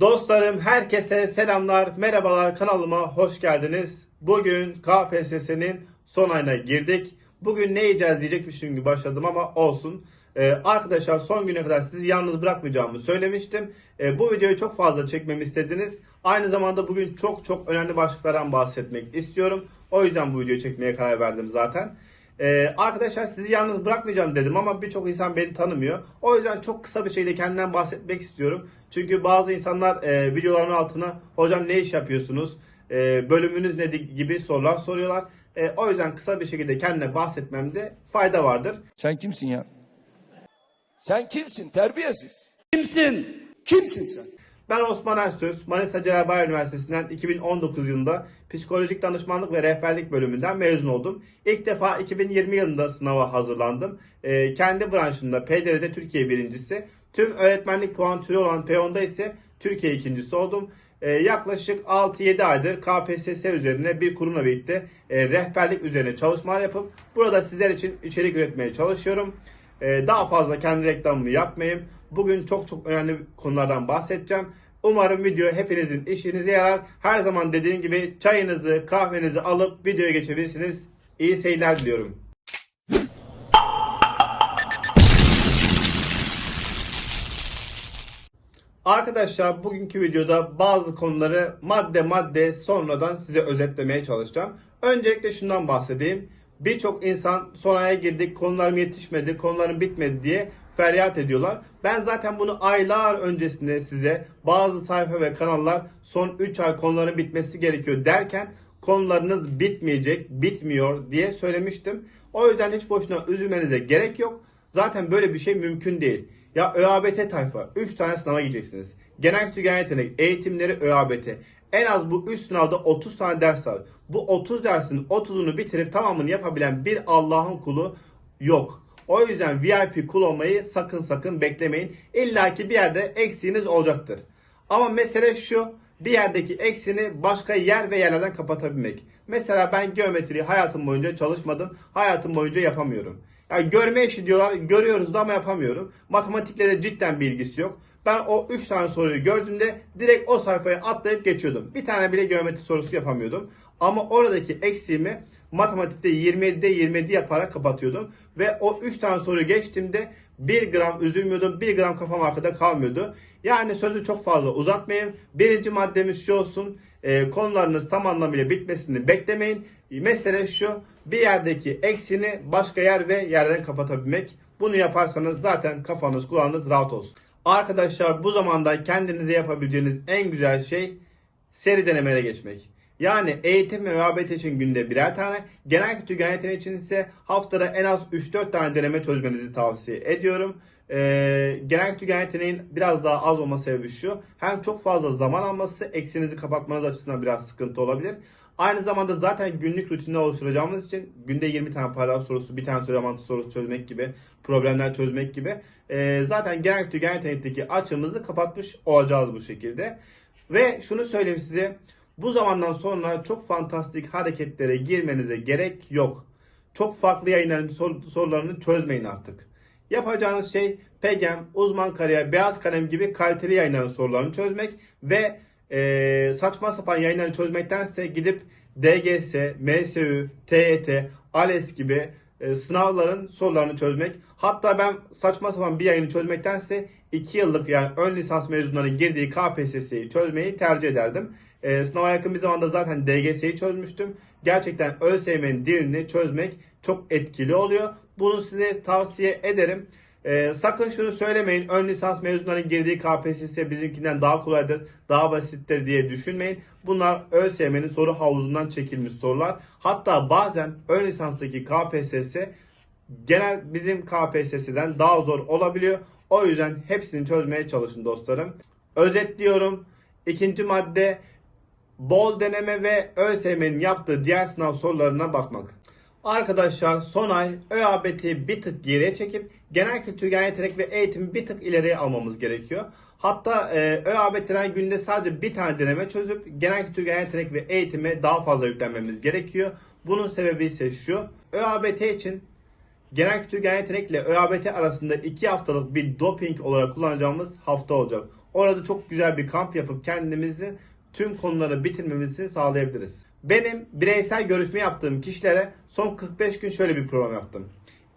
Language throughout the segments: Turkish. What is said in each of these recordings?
Dostlarım herkese selamlar, merhabalar kanalıma hoş geldiniz. Bugün KPSS'nin son ayına girdik. Bugün ne yiyeceğiz diyecekmişim gibi başladım ama olsun. Ee, arkadaşlar son güne kadar sizi yalnız bırakmayacağımı söylemiştim. Ee, bu videoyu çok fazla çekmemi istediniz. Aynı zamanda bugün çok çok önemli başlıklardan bahsetmek istiyorum. O yüzden bu videoyu çekmeye karar verdim zaten. Ee, arkadaşlar sizi yalnız bırakmayacağım dedim ama birçok insan beni tanımıyor. O yüzden çok kısa bir şekilde kendimden bahsetmek istiyorum. Çünkü bazı insanlar e, videolarımın altına hocam ne iş yapıyorsunuz, e, bölümünüz ne gibi sorular soruyorlar. E, o yüzden kısa bir şekilde kendine bahsetmemde fayda vardır. Sen kimsin ya? Sen kimsin? Terbiyesiz. Kimsin? Kimsin sen? Ben Osman Ersöz, Manisa Cerrahpaşa Üniversitesi'nden 2019 yılında Psikolojik Danışmanlık ve Rehberlik bölümünden mezun oldum. İlk defa 2020 yılında sınava hazırlandım. Ee, kendi branşımda PDR'de Türkiye birincisi. Tüm öğretmenlik puan türü olan P10'da ise Türkiye ikincisi oldum. Ee, yaklaşık 6-7 aydır KPSS üzerine bir kurumla birlikte e, rehberlik üzerine çalışmalar yapıp burada sizler için içerik üretmeye çalışıyorum. Ee, daha fazla kendi reklamımı yapmayayım. Bugün çok çok önemli konulardan bahsedeceğim. Umarım video hepinizin işinize yarar. Her zaman dediğim gibi çayınızı, kahvenizi alıp videoya geçebilirsiniz. İyi seyirler diliyorum. Arkadaşlar bugünkü videoda bazı konuları madde madde sonradan size özetlemeye çalışacağım. Öncelikle şundan bahsedeyim. Birçok insan son aya girdik, konularım yetişmedi, konularım bitmedi diye feryat ediyorlar. Ben zaten bunu aylar öncesinde size bazı sayfa ve kanallar son 3 ay konuların bitmesi gerekiyor derken konularınız bitmeyecek, bitmiyor diye söylemiştim. O yüzden hiç boşuna üzülmenize gerek yok. Zaten böyle bir şey mümkün değil. Ya ÖABT tayfa 3 tane sınava gideceksiniz. Genel kültür genel eğitimleri ÖABT. En az bu 3 sınavda 30 tane ders var. Bu 30 dersin 30'unu bitirip tamamını yapabilen bir Allah'ın kulu yok. O yüzden VIP kul olmayı sakın sakın beklemeyin. İlla ki bir yerde eksiğiniz olacaktır. Ama mesele şu. Bir yerdeki eksini başka yer ve yerlerden kapatabilmek. Mesela ben geometriyi hayatım boyunca çalışmadım. Hayatım boyunca yapamıyorum. Yani görme işi diyorlar. Görüyoruz da ama yapamıyorum. Matematikle de cidden bir ilgisi yok. Ben o 3 tane soruyu gördüğümde direkt o sayfaya atlayıp geçiyordum. Bir tane bile geometri sorusu yapamıyordum. Ama oradaki eksiğimi matematikte 27'de 27 yaparak kapatıyordum. Ve o 3 tane soruyu geçtiğimde 1 gram üzülmüyordum. 1 gram kafam arkada kalmıyordu. Yani sözü çok fazla uzatmayayım. Birinci maddemiz şu olsun. E, konularınız tam anlamıyla bitmesini beklemeyin. Mesele şu. Bir yerdeki eksini başka yer ve yerden kapatabilmek. Bunu yaparsanız zaten kafanız kulağınız rahat olsun. Arkadaşlar bu zamanda kendinize yapabileceğiniz en güzel şey seri denemelere geçmek. Yani eğitim ve ÖABT için günde birer tane, genel kültür genel yeteneği için ise haftada en az 3-4 tane deneme çözmenizi tavsiye ediyorum. Ee, genel kültür genel yeteneğin biraz daha az olma sebebi şu. Hem çok fazla zaman alması eksinizi kapatmanız açısından biraz sıkıntı olabilir. Aynı zamanda zaten günlük rutinini oluşturacağımız için günde 20 tane paragraf sorusu, bir tane soru sorusu çözmek gibi, problemler çözmek gibi e, zaten genel genel yetenekteki açığımızı kapatmış olacağız bu şekilde. Ve şunu söyleyeyim size. Bu zamandan sonra çok fantastik hareketlere girmenize gerek yok. Çok farklı yayınların sor- sorularını çözmeyin artık. Yapacağınız şey PEGEM, uzman kariyer, beyaz kalem gibi kaliteli yayınların sorularını çözmek ve eee, saçma sapan yayınları çözmektense gidip DGS, MSÜ, TYT, ALES gibi e, sınavların sorularını çözmek. Hatta ben saçma sapan bir yayını çözmektense 2 yıllık yani ön lisans mezunlarının girdiği KPSS'yi çözmeyi tercih ederdim. E, sınava yakın bir zamanda zaten DGS'yi çözmüştüm. Gerçekten ÖSYM'nin dilini çözmek çok etkili oluyor. Bunu size tavsiye ederim. E, sakın şunu söylemeyin. Ön lisans mezunlarının girdiği KPSS bizimkinden daha kolaydır, daha basittir diye düşünmeyin. Bunlar ÖSYM'nin soru havuzundan çekilmiş sorular. Hatta bazen ön lisanstaki KPSS genel bizim KPSS'den daha zor olabiliyor. O yüzden hepsini çözmeye çalışın dostlarım. Özetliyorum. İkinci madde bol deneme ve ÖSYM'nin yaptığı diğer sınav sorularına bakmak. Arkadaşlar son ay ÖABT'yi bir tık geriye çekip genel kültür, genel yetenek ve eğitimi bir tık ileriye almamız gerekiyor. Hatta e, ÖABT'den günde sadece bir tane deneme çözüp genel kültür, genel yetenek ve eğitime daha fazla yüklenmemiz gerekiyor. Bunun sebebi ise şu. ÖABT için genel kültür, genel yetenek ile ÖABT arasında 2 haftalık bir doping olarak kullanacağımız hafta olacak. Orada çok güzel bir kamp yapıp kendimizi tüm konuları bitirmemizi sağlayabiliriz. Benim bireysel görüşme yaptığım kişilere son 45 gün şöyle bir program yaptım.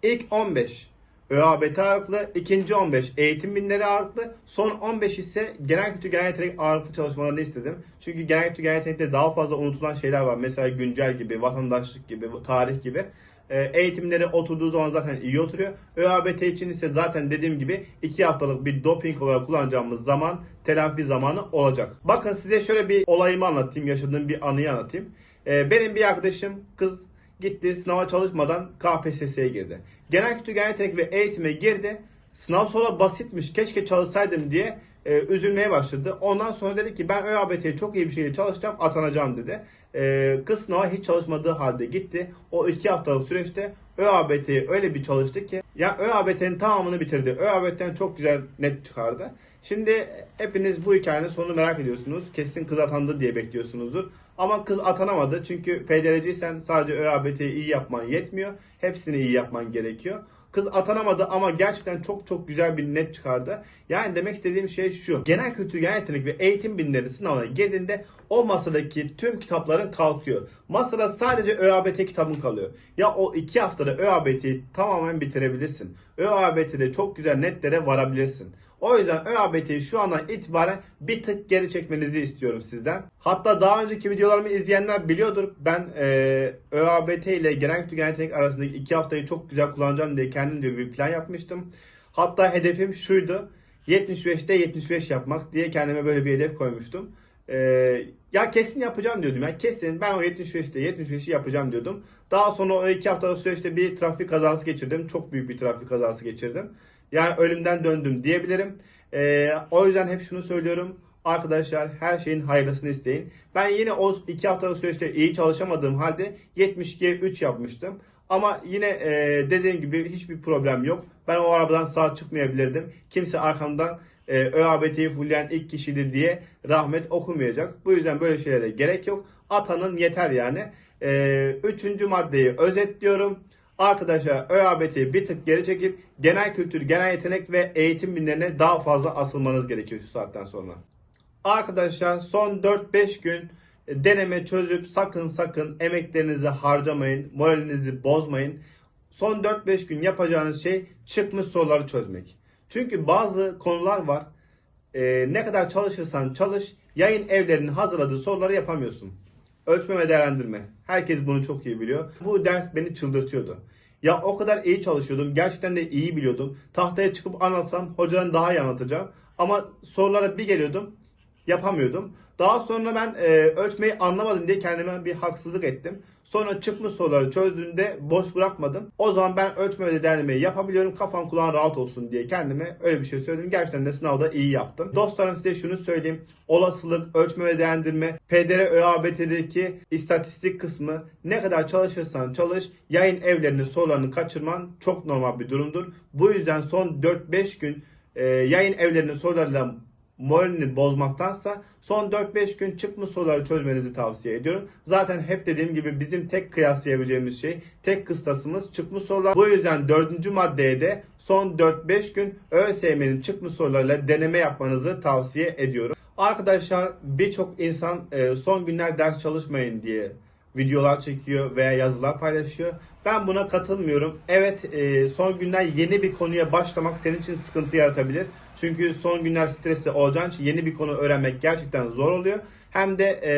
İlk 15 ÖABT ağırlıklı, ikinci 15 eğitim binleri ağırlıklı, son 15 ise genel kültür genel yetenek ağırlıklı çalışmalarını istedim. Çünkü genel kültür genel yetenekte daha fazla unutulan şeyler var. Mesela güncel gibi, vatandaşlık gibi, tarih gibi. Ee, Eğitimleri oturduğu zaman zaten iyi oturuyor. ÖABT için ise zaten dediğim gibi 2 haftalık bir doping olarak kullanacağımız zaman telafi zamanı olacak. Bakın size şöyle bir olayımı anlatayım, yaşadığım bir anıyı anlatayım. Ee, Benim bir arkadaşım kız gitti sınava çalışmadan KPSS'ye girdi. Genel kültür genel yetenek ve eğitime girdi. Sınav sonra basitmiş keşke çalışsaydım diye e, üzülmeye başladı. Ondan sonra dedi ki ben ÖABT'ye çok iyi bir şekilde çalışacağım atanacağım dedi. E, kız sınava hiç çalışmadığı halde gitti. O iki haftalık süreçte ÖABT'ye öyle bir çalıştı ki ya ÖABT'nin tamamını bitirdi. ÖABT'den çok güzel net çıkardı. Şimdi hepiniz bu hikayenin sonunu merak ediyorsunuz. Kesin kız atandı diye bekliyorsunuzdur. Ama kız atanamadı çünkü PDR'ciysen sadece ÖABT'yi iyi yapman yetmiyor. Hepsini iyi yapman gerekiyor. Kız atanamadı ama gerçekten çok çok güzel bir net çıkardı. Yani demek istediğim şey şu. Genel kültür, genel yetenek ve eğitim bilimleri sınavına girdiğinde o masadaki tüm kitapların kalkıyor. Masada sadece ÖABT kitabın kalıyor. Ya o iki haftada ÖABT'yi tamamen bitirebilirsin. ÖABT'de çok güzel netlere varabilirsin. O yüzden ÖABT'yi şu andan itibaren bir tık geri çekmenizi istiyorum sizden. Hatta daha önceki videolarımı izleyenler biliyordur. Ben e, ÖABT ile genel kültür genel yetenek arasındaki iki haftayı çok güzel kullanacağım diye kendimce bir plan yapmıştım. Hatta hedefim şuydu. 75'te 75 yapmak diye kendime böyle bir hedef koymuştum. E, ya kesin yapacağım diyordum. Ya kesin ben o 75'te 75'i yapacağım diyordum. Daha sonra o iki haftalık süreçte bir trafik kazası geçirdim. Çok büyük bir trafik kazası geçirdim. Yani ölümden döndüm diyebilirim. Ee, o yüzden hep şunu söylüyorum. Arkadaşlar her şeyin hayırlısını isteyin. Ben yine o iki haftalık süreçte iyi çalışamadığım halde 72'ye 3 yapmıştım. Ama yine e, dediğim gibi hiçbir problem yok. Ben o arabadan sağ çıkmayabilirdim. Kimse arkamdan e, ÖABT'yi fullleyen ilk kişiydi diye rahmet okumayacak. Bu yüzden böyle şeylere gerek yok. Atanın yeter yani. E, üçüncü maddeyi özetliyorum. Arkadaşlar ÖABT'yi bir tık geri çekip genel kültür, genel yetenek ve eğitim bilimlerine daha fazla asılmanız gerekiyor şu saatten sonra. Arkadaşlar son 4-5 gün deneme çözüp sakın sakın emeklerinizi harcamayın, moralinizi bozmayın. Son 4-5 gün yapacağınız şey çıkmış soruları çözmek. Çünkü bazı konular var. Ee, ne kadar çalışırsan çalış, yayın evlerinin hazırladığı soruları yapamıyorsun. Ölçme ve değerlendirme. Herkes bunu çok iyi biliyor. Bu ders beni çıldırtıyordu. Ya o kadar iyi çalışıyordum. Gerçekten de iyi biliyordum. Tahtaya çıkıp anlatsam hocadan daha iyi anlatacağım. Ama sorulara bir geliyordum. Yapamıyordum. Daha sonra ben e, ölçmeyi anlamadım diye kendime bir haksızlık ettim. Sonra çıkmış soruları çözdüğümde boş bırakmadım. O zaman ben ölçme ve değerlendirmeyi yapabiliyorum. Kafam kulağın rahat olsun diye kendime öyle bir şey söyledim. Gerçekten de sınavda iyi yaptım. Dostlarım size şunu söyleyeyim. Olasılık, ölçme ve değerlendirme, PDR ÖABT'deki istatistik kısmı ne kadar çalışırsan çalış yayın evlerinin sorularını kaçırman çok normal bir durumdur. Bu yüzden son 4-5 gün e, yayın evlerinin sorularıyla moralini bozmaktansa son 4-5 gün çıkmış soruları çözmenizi tavsiye ediyorum. Zaten hep dediğim gibi bizim tek kıyaslayabileceğimiz şey, tek kıstasımız çıkmış sorular. Bu yüzden dördüncü maddeye de son 4-5 gün ÖSYM'nin çıkmış sorularıyla deneme yapmanızı tavsiye ediyorum. Arkadaşlar birçok insan e, son günler ders çalışmayın diye videolar çekiyor veya yazılar paylaşıyor. Ben buna katılmıyorum. Evet e, son günler yeni bir konuya başlamak senin için sıkıntı yaratabilir. Çünkü son günler stresli olacağın için yeni bir konu öğrenmek gerçekten zor oluyor. Hem de e,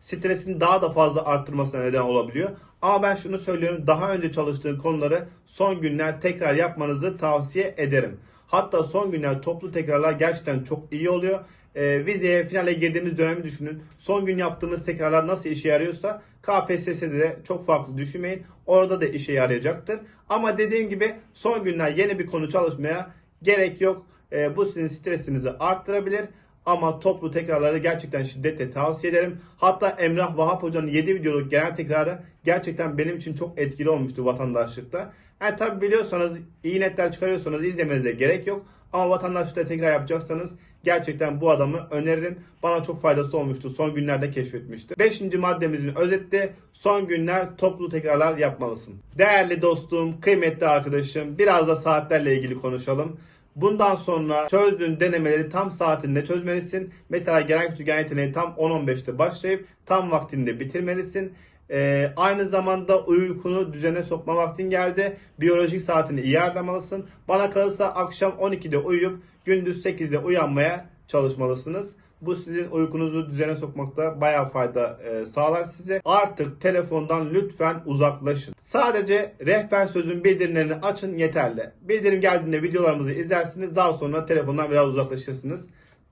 stresini daha da fazla arttırmasına neden olabiliyor. Ama ben şunu söylüyorum. Daha önce çalıştığın konuları son günler tekrar yapmanızı tavsiye ederim. Hatta son günler toplu tekrarlar gerçekten çok iyi oluyor. E, vizeye, finale girdiğimiz dönemi düşünün. Son gün yaptığımız tekrarlar nasıl işe yarıyorsa KPSS'de de çok farklı düşünmeyin. Orada da işe yarayacaktır. Ama dediğim gibi son günler yeni bir konu çalışmaya gerek yok. E, bu sizin stresinizi arttırabilir. Ama toplu tekrarları gerçekten şiddetle tavsiye ederim. Hatta Emrah Vahap Hoca'nın 7 videoluk genel tekrarı gerçekten benim için çok etkili olmuştu vatandaşlıkta. Yani tabi biliyorsanız iyi netler çıkarıyorsanız izlemenize gerek yok. Ama vatandaşlıkta tekrar yapacaksanız gerçekten bu adamı öneririm. Bana çok faydası olmuştu. Son günlerde keşfetmişti. Beşinci maddemizin özeti son günler toplu tekrarlar yapmalısın. Değerli dostum, kıymetli arkadaşım biraz da saatlerle ilgili konuşalım. Bundan sonra çözdüğün denemeleri tam saatinde çözmelisin. Mesela genel kültür genel yeteneği tam 10-15'te başlayıp tam vaktinde bitirmelisin. Ee, aynı zamanda uykunu düzene sokma vaktin geldi. Biyolojik saatini iyi ayarlamalısın. Bana kalırsa akşam 12'de uyuyup gündüz 8'de uyanmaya çalışmalısınız. Bu sizin uykunuzu düzene sokmakta bayağı fayda e, sağlar size. Artık telefondan lütfen uzaklaşın. Sadece rehber sözün bildirimlerini açın yeterli. Bildirim geldiğinde videolarımızı izlersiniz. Daha sonra telefondan biraz uzaklaşırsınız.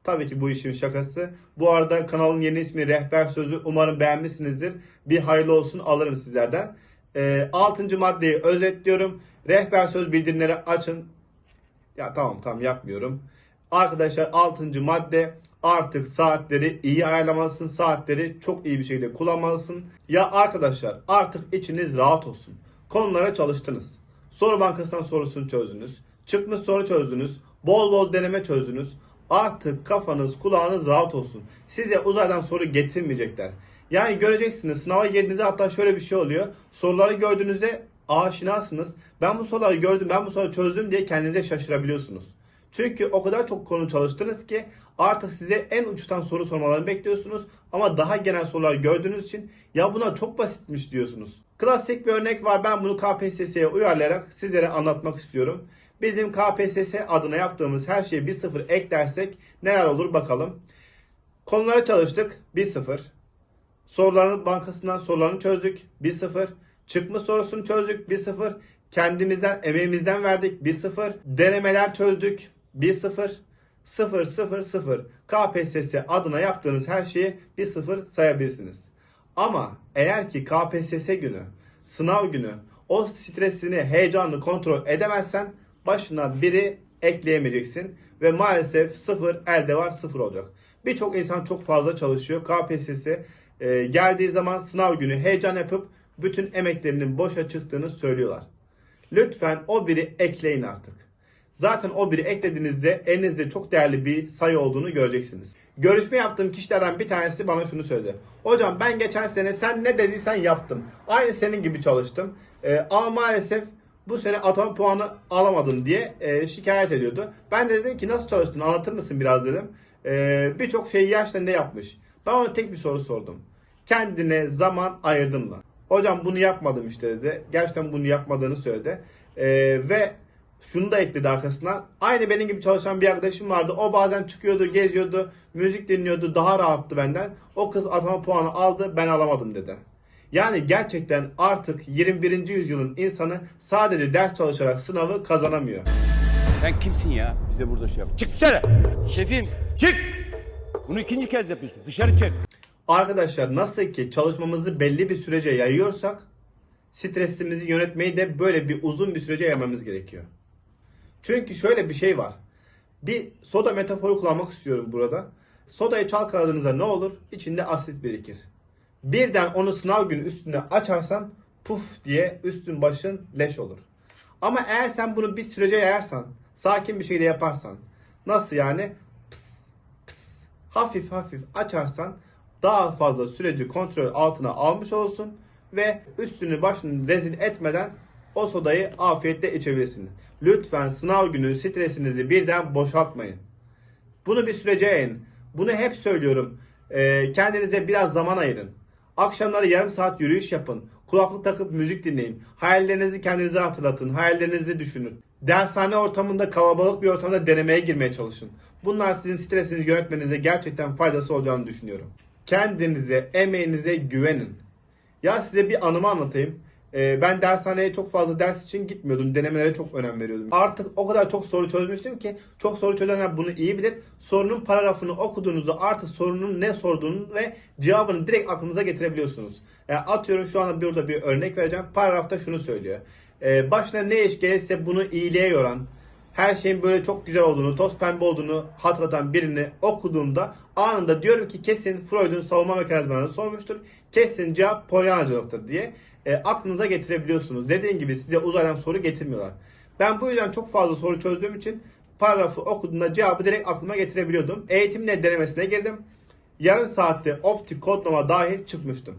Tabii ki bu işin şakası. Bu arada kanalın yeni ismi Rehber Sözü. Umarım beğenmişsinizdir. Bir hayırlı olsun alırım sizlerden. E, 6. maddeyi özetliyorum. Rehber söz bildirimleri açın. Ya tamam tamam yapmıyorum. Arkadaşlar 6. madde artık saatleri iyi ayarlamalısın. Saatleri çok iyi bir şekilde kullanmalısın. Ya arkadaşlar artık içiniz rahat olsun. Konulara çalıştınız. Soru bankasından sorusunu çözdünüz. Çıkmış soru çözdünüz. Bol bol deneme çözdünüz. Artık kafanız kulağınız rahat olsun. Size uzaydan soru getirmeyecekler. Yani göreceksiniz sınava girdiğinizde hatta şöyle bir şey oluyor. Soruları gördüğünüzde aşinasınız. Ben bu soruları gördüm, ben bu soruları çözdüm diye kendinize şaşırabiliyorsunuz. Çünkü o kadar çok konu çalıştınız ki artık size en uçtan soru sormalarını bekliyorsunuz. Ama daha genel sorular gördüğünüz için ya buna çok basitmiş diyorsunuz. Klasik bir örnek var. Ben bunu KPSS'ye uyarlayarak sizlere anlatmak istiyorum. Bizim KPSS adına yaptığımız her şeyi bir sıfır eklersek neler olur bakalım. Konulara çalıştık 1-0. Soruların bankasından sorularını çözdük 1-0. Çıkmış sorusunu çözdük 1-0. Kendimizden, emeğimizden verdik 1-0. Denemeler çözdük 1-0. 0-0-0. KPSS adına yaptığınız her şeyi 1-0 sayabilirsiniz. Ama eğer ki KPSS günü, sınav günü o stresini, heyecanını kontrol edemezsen başına biri ekleyemeyeceksin ve maalesef sıfır elde var sıfır olacak. Birçok insan çok fazla çalışıyor. KPSS e, geldiği zaman sınav günü heyecan yapıp bütün emeklerinin boşa çıktığını söylüyorlar. Lütfen o biri ekleyin artık. Zaten o biri eklediğinizde elinizde çok değerli bir sayı olduğunu göreceksiniz. Görüşme yaptığım kişilerden bir tanesi bana şunu söyledi. Hocam ben geçen sene sen ne dediysen yaptım. Aynı senin gibi çalıştım. Ee, ama maalesef bu sene atama puanı alamadım diye e, şikayet ediyordu. Ben de dedim ki nasıl çalıştın anlatır mısın biraz dedim. Ee, Birçok şeyi yaşlarında yapmış. Ben ona tek bir soru sordum. Kendine zaman ayırdın mı? Hocam bunu yapmadım işte dedi. Gerçekten bunu yapmadığını söyledi. Ee, ve şunu da ekledi arkasına. Aynı benim gibi çalışan bir arkadaşım vardı. O bazen çıkıyordu, geziyordu, müzik dinliyordu. Daha rahattı benden. O kız atama puanı aldı, ben alamadım dedi. Yani gerçekten artık 21. yüzyılın insanı sadece ders çalışarak sınavı kazanamıyor. Sen kimsin ya? Bize burada şey yap. Çık dışarı. Şefim Çık. Bunu ikinci kez yapıyorsun. Dışarı çık. Arkadaşlar nasıl ki çalışmamızı belli bir sürece yayıyorsak stresimizi yönetmeyi de böyle bir uzun bir sürece yaymamız gerekiyor. Çünkü şöyle bir şey var. Bir soda metaforu kullanmak istiyorum burada. Sodayı çalkaladığınızda ne olur? İçinde asit birikir. Birden onu sınav günü üstüne açarsan puf diye üstün başın leş olur. Ama eğer sen bunu bir sürece yayarsan, sakin bir şekilde yaparsan, nasıl yani? Pıs, pıs, hafif hafif açarsan daha fazla süreci kontrol altına almış olsun ve üstünü başını rezil etmeden o sodayı afiyetle içebilirsin. Lütfen sınav günü stresinizi birden boşaltmayın. Bunu bir sürece yayın. Bunu hep söylüyorum. Ee, kendinize biraz zaman ayırın. Akşamları yarım saat yürüyüş yapın. Kulaklık takıp müzik dinleyin. Hayallerinizi kendinize hatırlatın. Hayallerinizi düşünün. Dershane ortamında kalabalık bir ortamda denemeye girmeye çalışın. Bunlar sizin stresinizi yönetmenize gerçekten faydası olacağını düşünüyorum. Kendinize, emeğinize güvenin. Ya size bir anımı anlatayım. Ee, ben dershaneye çok fazla ders için gitmiyordum. Denemelere çok önem veriyordum. Artık o kadar çok soru çözmüştüm ki çok soru çözenler bunu iyi bilir. Sorunun paragrafını okuduğunuzda artık sorunun ne sorduğunu ve cevabını direkt aklınıza getirebiliyorsunuz. Yani atıyorum şu anda burada bir örnek vereceğim. Paragrafta şunu söylüyor. Ee, başına ne iş gelirse bunu iyiliğe yoran, her şeyin böyle çok güzel olduğunu, toz pembe olduğunu hatırlatan birini okuduğumda anında diyorum ki kesin Freud'un savunma mekanizmalarını sormuştur. Kesin cevap polyanacılıktır diye e, aklınıza getirebiliyorsunuz. Dediğim gibi size uzaydan soru getirmiyorlar. Ben bu yüzden çok fazla soru çözdüğüm için paragrafı okuduğumda cevabı direkt aklıma getirebiliyordum. Eğitimle denemesine girdim. Yarım saatte optik kodlama dahil çıkmıştım.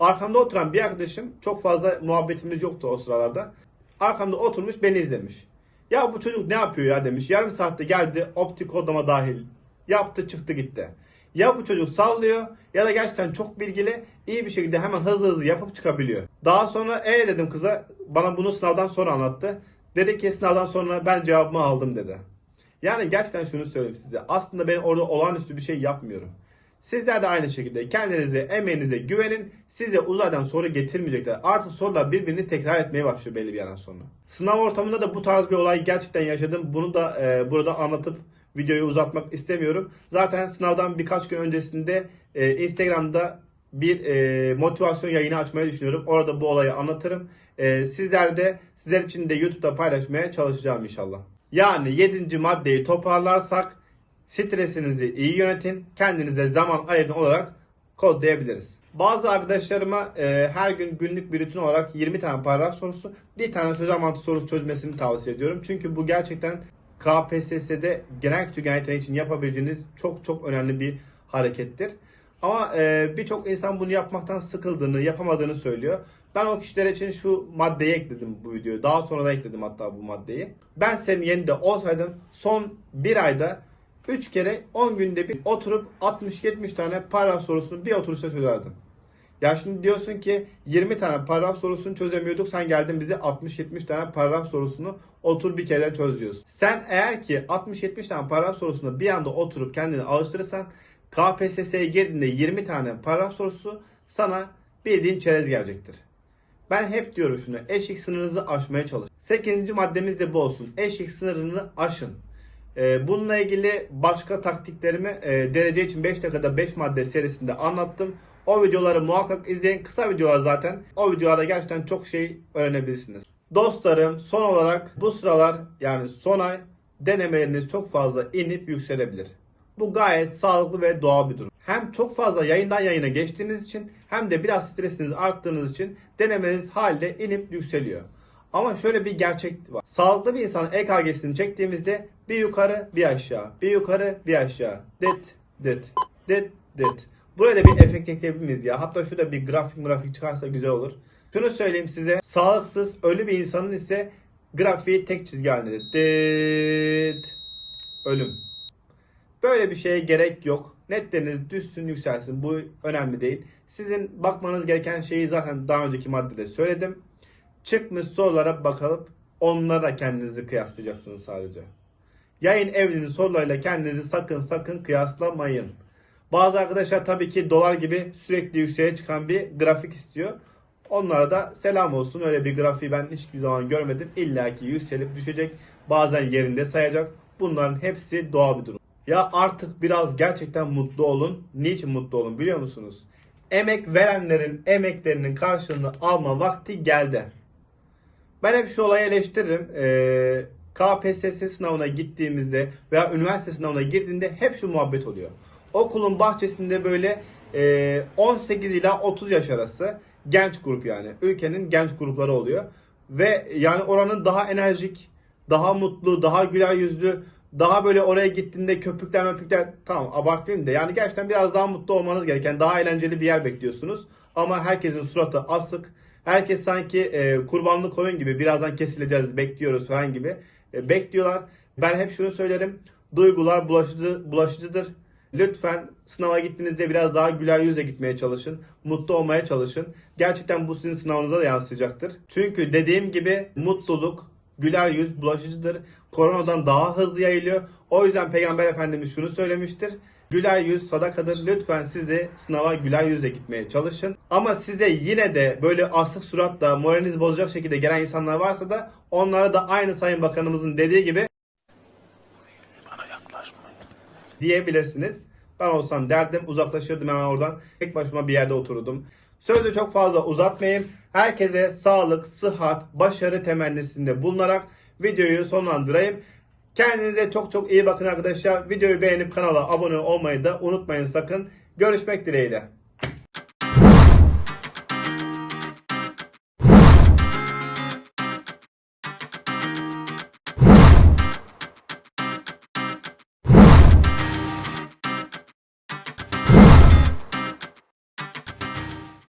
Arkamda oturan bir arkadaşım çok fazla muhabbetimiz yoktu o sıralarda. Arkamda oturmuş beni izlemiş. Ya bu çocuk ne yapıyor ya demiş. Yarım saatte geldi optik kodlama dahil. Yaptı çıktı gitti. Ya bu çocuk sallıyor ya da gerçekten çok bilgili iyi bir şekilde hemen hızlı hızlı yapıp çıkabiliyor. Daha sonra e dedim kıza bana bunu sınavdan sonra anlattı. Dedi ki sınavdan sonra ben cevabımı aldım dedi. Yani gerçekten şunu söyleyeyim size. Aslında ben orada olağanüstü bir şey yapmıyorum. Sizler de aynı şekilde kendinize, emeğinize güvenin. Size uzaydan soru getirmeyecekler. Artık sorular birbirini tekrar etmeye başlıyor belli bir yerden sonra. Sınav ortamında da bu tarz bir olay gerçekten yaşadım. Bunu da e, burada anlatıp videoyu uzatmak istemiyorum. Zaten sınavdan birkaç gün öncesinde e, Instagram'da bir e, motivasyon yayını açmayı düşünüyorum. Orada bu olayı anlatırım. E, sizler de sizler için de YouTube'da paylaşmaya çalışacağım inşallah. Yani 7. maddeyi toparlarsak stresinizi iyi yönetin, kendinize zaman ayırın olarak kodlayabiliriz. Bazı arkadaşlarıma e, her gün günlük bir rutin olarak 20 tane paragraf sorusu, bir tane sözel mantık sorusu çözmesini tavsiye ediyorum. Çünkü bu gerçekten KPSS'de genel yetenek için yapabileceğiniz çok çok önemli bir harekettir. Ama e, birçok insan bunu yapmaktan sıkıldığını, yapamadığını söylüyor. Ben o kişiler için şu maddeyi ekledim bu videoyu. Daha sonra da ekledim hatta bu maddeyi. Ben senin yerinde olsaydım son bir ayda 3 kere 10 günde bir oturup 60-70 tane paragraf sorusunu bir oturuşta çözerdim. Ya şimdi diyorsun ki 20 tane paragraf sorusunu çözemiyorduk. Sen geldin bize 60-70 tane paragraf sorusunu otur bir kere çöz diyorsun. Sen eğer ki 60-70 tane paragraf sorusunu bir anda oturup kendini alıştırırsan KPSS'ye girdiğinde 20 tane paragraf sorusu sana bildiğin çerez gelecektir. Ben hep diyorum şunu. Eşik sınırınızı aşmaya çalış. 8. maddemiz de bu olsun. Eşik sınırını aşın. Ee, bununla ilgili başka taktiklerimi e, derece için 5 dakikada 5 madde serisinde anlattım. O videoları muhakkak izleyin. Kısa videolar zaten. O videolarda gerçekten çok şey öğrenebilirsiniz. Dostlarım son olarak bu sıralar yani son ay denemeleriniz çok fazla inip yükselebilir. Bu gayet sağlıklı ve doğal bir durum. Hem çok fazla yayından yayına geçtiğiniz için hem de biraz stresiniz arttığınız için denemeniz halde inip yükseliyor. Ama şöyle bir gerçek var. Sağlıklı bir insanın EKG'sini çektiğimizde bir yukarı bir aşağı, bir yukarı bir aşağı. Det, det, det, det. Buraya da bir efekt ekleyebilir miyiz ya? Hatta şurada bir grafik grafik çıkarsa güzel olur. Şunu söyleyeyim size. Sağlıksız ölü bir insanın ise grafiği tek çizgi halinde. Det. Ölüm. Böyle bir şeye gerek yok. Netleriniz düşsün yükselsin. Bu önemli değil. Sizin bakmanız gereken şeyi zaten daha önceki maddede söyledim. Çıkmış sorulara bakıp onlara kendinizi kıyaslayacaksınız sadece. Yayın evlinin sorularıyla kendinizi sakın sakın kıyaslamayın. Bazı arkadaşlar tabii ki dolar gibi sürekli yükseğe çıkan bir grafik istiyor. Onlara da selam olsun. Öyle bir grafiği ben hiçbir zaman görmedim. İlla ki yükselip düşecek. Bazen yerinde sayacak. Bunların hepsi doğal bir durum. Ya artık biraz gerçekten mutlu olun. Niçin mutlu olun biliyor musunuz? Emek verenlerin emeklerinin karşılığını alma vakti geldi. Ben hep şu olayı eleştiririm. Ee, KPSS sınavına gittiğimizde veya üniversite sınavına girdiğinde hep şu muhabbet oluyor. Okulun bahçesinde böyle e, 18 ila 30 yaş arası genç grup yani. Ülkenin genç grupları oluyor. Ve yani oranın daha enerjik, daha mutlu, daha güler yüzlü, daha böyle oraya gittiğinde köpükler möpükler tamam abartmayayım da yani gerçekten biraz daha mutlu olmanız gereken daha eğlenceli bir yer bekliyorsunuz. Ama herkesin suratı asık. Herkes sanki e, kurbanlı koyun gibi birazdan kesileceğiz bekliyoruz falan gibi e, bekliyorlar. Ben hep şunu söylerim. Duygular bulaşıcı, bulaşıcıdır. Lütfen sınava gittiğinizde biraz daha güler yüzle gitmeye çalışın. Mutlu olmaya çalışın. Gerçekten bu sizin sınavınıza da yansıyacaktır. Çünkü dediğim gibi mutluluk, güler yüz bulaşıcıdır. Koronadan daha hızlı yayılıyor. O yüzden Peygamber Efendimiz şunu söylemiştir. Güler yüz sadakadır. Lütfen siz de sınava güler yüzle gitmeye çalışın. Ama size yine de böyle asık suratla moralinizi bozacak şekilde gelen insanlar varsa da onlara da aynı Sayın Bakanımızın dediği gibi diyebilirsiniz. Ben olsam derdim uzaklaşırdım hemen oradan. Tek başıma bir yerde otururdum. Sözü çok fazla uzatmayayım. Herkese sağlık, sıhhat, başarı temennisinde bulunarak videoyu sonlandırayım. Kendinize çok çok iyi bakın arkadaşlar. Videoyu beğenip kanala abone olmayı da unutmayın sakın. Görüşmek dileğiyle.